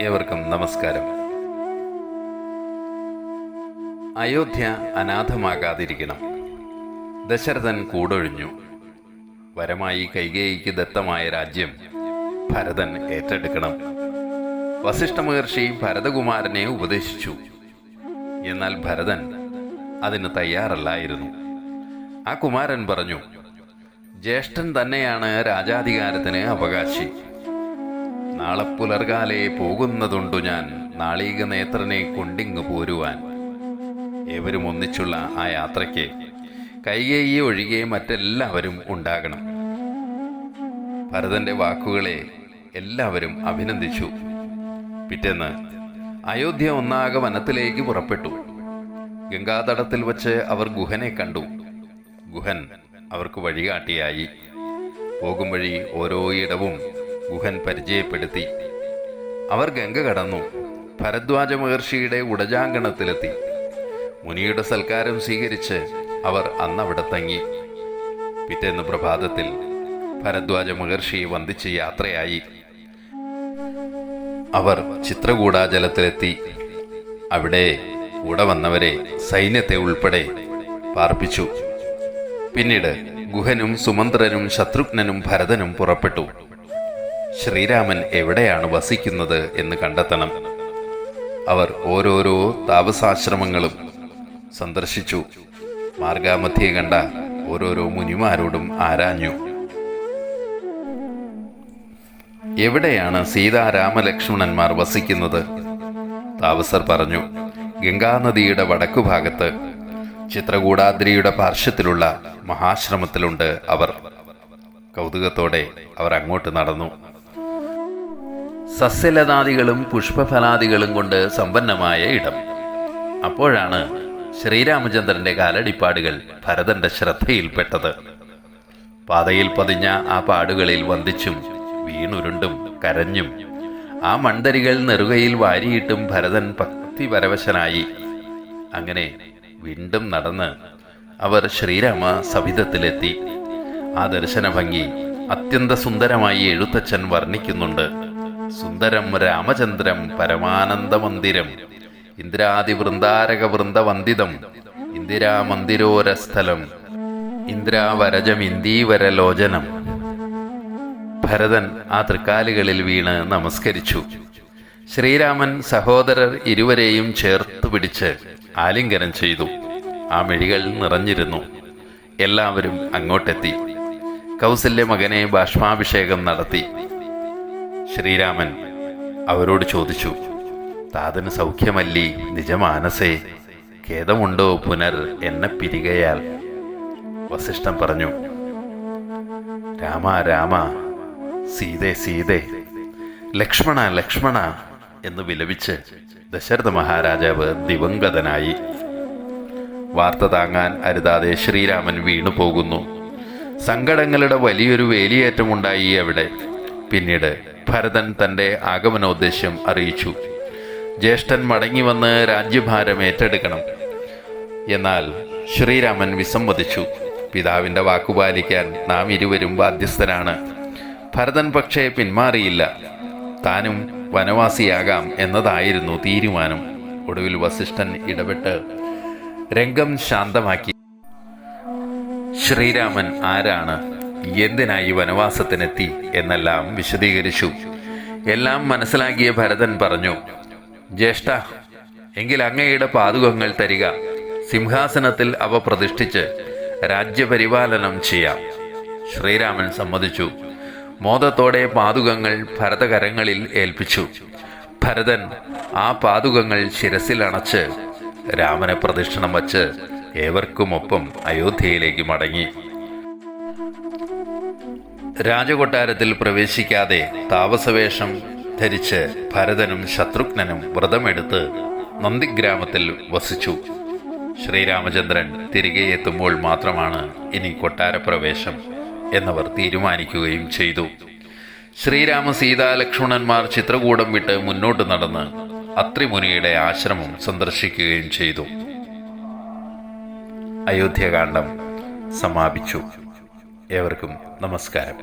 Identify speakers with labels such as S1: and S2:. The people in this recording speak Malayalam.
S1: ഏവർക്കും നമസ്കാരം. അയോധ്യ അനാഥമാകാതിരിക്കണം. ദശരഥൻ കൂടൊഴിഞ്ഞു. വരമായി കൈകേയിക്ക് ദത്തമായ രാജ്യം ഭരതൻ ഏറ്റെടുക്കണം. വസിഷ്ഠ മഹർഷി ഭരതകുമാരനെ ഉപദേശിച്ചു. എന്നാൽ ഭരതൻ അതിന് തയ്യാറല്ലായിരുന്നു. ആ കുമാരൻ പറഞ്ഞു ജ്യേഷ്ഠൻ തന്നെയാണ് രാജാധികാരത്തിന് അവകാശി. നാളെ പുലർകാലെ പോകുന്നതുണ്ടു ഞാൻ. നാളീക നേത്രനെ കൊണ്ടിങ്ങു പോരുവാൻ. ഏവരും ഒന്നിച്ചുള്ള ആ യാത്രയ്ക്ക് കൈകേയി ഒഴികെ മറ്റെല്ലാവരും ഉണ്ടാകണം. ഭരതന്റെ വാക്കുകളെ എല്ലാവരും അഭിനന്ദിച്ചു. പിറ്റേന്ന് അയോധ്യ ഒന്നാകെ വനത്തിലേക്ക് പുറപ്പെട്ടു. ഗംഗാതടത്തിൽ വച്ച് അവർ ഗുഹനെ കണ്ടു. ഗുഹൻ അവർക്ക് വഴികാട്ടിയായി. പോകും വഴി ഓരോ ഇടവും ഗുഹൻ പരിചയപ്പെടുത്തി. അവർ ഗംഗ കടന്നു. ഭരദ്വാജ മഹർഷിയുടെ ഉടജാങ്കണത്തിലെത്തി. മുനിയുടെ സൽക്കാരം സ്വീകരിച്ച് അവർ അന്നവിടെ തങ്ങി പിറ്റേന്ന് പ്രഭാതത്തിൽ ഭരദ്വാജ മഹർഷി വന്ദിച്ച് യാത്രയായി. അവർ ചിത്രകൂടാചലത്തിലെത്തി അവിടെ കൂടെ വന്നവരെ സൈന്യത്തെ ഉൾപ്പെടെ പാർപ്പിച്ചു. പിന്നീട് ഗുഹനും സുമന്ത്രനും ശത്രുഘ്നനും ഭരതനും പുറപ്പെട്ടു. ശ്രീരാമൻ എവിടെയാണ് വസിക്കുന്നത് എന്ന് കണ്ടെത്തണം. അവർ ഓരോരോ താപസാശ്രമങ്ങളും സന്ദർശിച്ചു. മാർഗാമധ്യേ കണ്ട ഓരോരോ മുനിമാരോടും ആരാഞ്ഞു. എവിടെയാണ് സീതാരാമലക്ഷ്മണന്മാർ വസിക്കുന്നത്? താപസർ പറഞ്ഞു ഗംഗാനദിയുടെ വടക്കുഭാഗത്ത് ചിത്രകൂടാദ്രിയുടെ പാർശ്വത്തിലുള്ള മഹാശ്രമത്തിലുണ്ട് അവർ. കൗതുകത്തോടെ അവർ അങ്ങോട്ട് നടന്നു. സസ്യലതാദികളും പുഷ്പഫലാദികളും കൊണ്ട് സമ്പന്നമായ ഇടം. അപ്പോഴാണ് ശ്രീരാമചന്ദ്രന്റെ കാലടിപ്പാടുകൾ ഭരതന്റെ ശ്രദ്ധയിൽപ്പെട്ടത്. പാതയിൽ പതിഞ്ഞ ആ പാടുകളിൽ വന്ദിച്ചും വീണുരുണ്ടും കരഞ്ഞും ആ മൺതരികൾ നെറുകയിൽ വാരിയിട്ടും ഭരതൻ ഭക്തിപരവശനായി. അങ്ങനെ വീണ്ടും നടന്ന് അവർ ശ്രീരാമ സവിധത്തിലെത്തി ആ ദർശന ഭംഗി അത്യന്ത സുന്ദരമായി എഴുത്തച്ഛൻ വർണിക്കുന്നുണ്ട്. സുന്ദരം രാമചന്ദ്രം പരമാനന്ദ മന്ദിരം ഇന്ദ്രാദി വൃന്ദാരക വൃന്ദവന്ദിതം ഇന്ദിരാ മന്ദിരോരസ്ഥലം ഇന്ദ്രാവരജം ഇന്ദീവരലോചനം ഭരതൻ ആ തൃക്കാലുകളിൽ വീണ് നമസ്കരിച്ചു. ശ്രീരാമൻ സഹോദരർ ഇരുവരെയും ചേർത്ത് പിടിച്ച് ആലിംഗനം ചെയ്തു. ആ മിഴികൾ നിറഞ്ഞിരുന്നു. എല്ലാവരും അങ്ങോട്ടെത്തി. കൗസല്യ മകനെ ബാഷ്മാഭിഷേകം നടത്തി. ശ്രീരാമൻ അവരോട് ചോദിച്ചു താതന് സൗഖ്യമല്ലി നിജമാനസേ ഖേദമുണ്ടോ പുനർ എന്നെ പിരികയാൽ? വസിഷ്ഠൻ പറഞ്ഞു രാമ രാമ സീതേ സീതേ ലക്ഷ്മണ ലക്ഷ്മണ എന്ന് വിലപിച്ച് ദശരഥ മഹാരാജാവ് ദിവംഗതനായി. വാർത്ത താങ്ങാൻ അരുതാതെ ശ്രീരാമൻ വീണു പോകുന്നു സങ്കടങ്ങളുടെ വലിയൊരു വേലിയേറ്റമുണ്ടായി അവിടെ. പിന്നീട് ഭരതൻ തന്റെ ആഗമനോദ്ദേശ്യം അറിയിച്ചു. ജ്യേഷ്ഠൻ മടങ്ങി വന്ന് രാജ്യഭാരം ഏറ്റെടുക്കണം. എന്നാൽ ശ്രീരാമൻ വിസമ്മതിച്ചു. പിതാവിന്റെ വാക്കുപാലിക്കാൻ നാം ഇരുവരും ബാധ്യസ്ഥരാണ്. ഭരതൻ പക്ഷേ പിന്മാറിയില്ല. താനും വനവാസിയാകാം എന്നതായിരുന്നു തീരുമാനം. ഒടുവിൽ വസിഷ്ഠൻ ഇടപെട്ട് രംഗം ശാന്തമാക്കി. ശ്രീരാമൻ ആരാണ്? എന്തിനായി വനവാസത്തിനെത്തി എന്നെല്ലാം വിശദീകരിച്ചു. എല്ലാം മനസ്സിലാക്കിയ ഭരതൻ പറഞ്ഞു ജ്യേഷ്ഠ എങ്കിൽ അങ്ങയുടെ പാതുകങ്ങൾ തരിക. സിംഹാസനത്തിൽ അവ പ്രതിഷ്ഠിച്ച് രാജ്യപരിപാലനം ചെയ്യാം. ശ്രീരാമൻ സമ്മതിച്ചു. മോദത്തോടെ പാതുകങ്ങൾ ഭരതകരങ്ങളിൽ ഏൽപ്പിച്ചു. ഭരതൻ ആ പാതുകങ്ങൾ ശിരസിൽ അണച്ച് രാമനെ പ്രദക്ഷിണം വച്ച് ഏവർക്കുമൊപ്പം അയോധ്യയിലേക്ക് മടങ്ങി. രാജകൊട്ടാരത്തിൽ പ്രവേശിക്കാതെ താപസവേഷം ധരിച്ച് ഭരതനും ശത്രുഘ്നനും വ്രതമെടുത്ത് നന്ദിഗ്രാമത്തിൽ വസിച്ചു. ശ്രീരാമചന്ദ്രൻ തിരികെ എത്തുമ്പോൾ മാത്രമാണ് ഇനി കൊട്ടാരപ്രവേശം എന്നവർ തീരുമാനിക്കുകയും ചെയ്തു. ശ്രീരാമ സീതാ ലക്ഷ്മണന്മാർ ചിത്രകൂടം വിട്ട് മുന്നോട്ട് നടന്ന് അത്രിമുനിയുടെ ആശ്രമം സന്ദർശിക്കുകയും ചെയ്തു. അയോധ്യകാന്ഡം സമാപിച്ചു. ഏവർക്കും നമസ്കാരം.